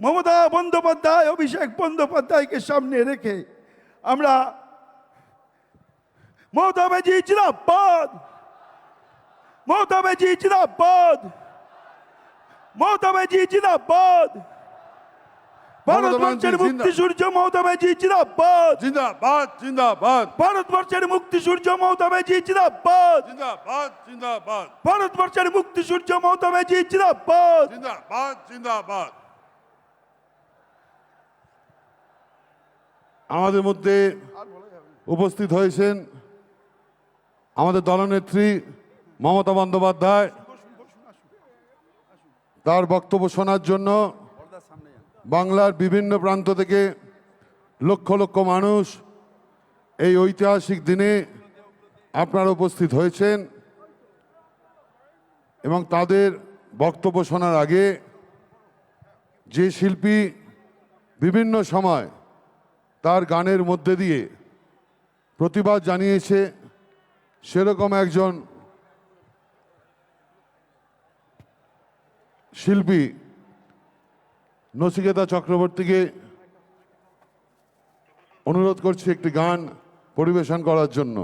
মমতা বন্দ্যোপাধ্যায় অভিষেক বন্দ্যোপাধ্যায়কে সামনে রেখে আমরা মমতা ব্যাজি জিন্দাবাদ! মমতা ব্যাজি জিন্দাবাদ! মমতা ব্যাজি জিন্দাবাদ! ভারতবর্ষের মুক্তি সূর্য মমতা ব্যাজি জিন্দাবাদ! জিন্দাবাদ জিন্দাবাদ! ভারতবর্ষের মুক্তি সূর্য মমতা ব্যাজি জিন্দাবাদ! জিন্দাবাদ জিন্দাবাদ! ভারতবর্ষের মুক্তি সূর্য মমতা ব্যাজি জিন্দাবাদ! জিন্দাবাদ জিন্দাবাদ! আমাদের মধ্যে উপস্থিত হয়েছেন আমাদের দলনেত্রী মমতা বন্দ্যোপাধ্যায়। তার বক্তব্য শোনার জন্য বাংলার বিভিন্ন প্রান্ত থেকে লক্ষ লক্ষ মানুষ এই ঐতিহাসিক দিনে আপনারা উপস্থিত হয়েছেন এবং তাদের বক্তব্য শোনার আগে যে শিল্পী বিভিন্ন সময় তার গানের মধ্যে দিয়ে প্রতিবাদ জানিয়েছে সেরকম একজন শিল্পী নচিকেতা চক্রবর্তীকে অনুরোধ করছি একটি গান পরিবেশন করার জন্য।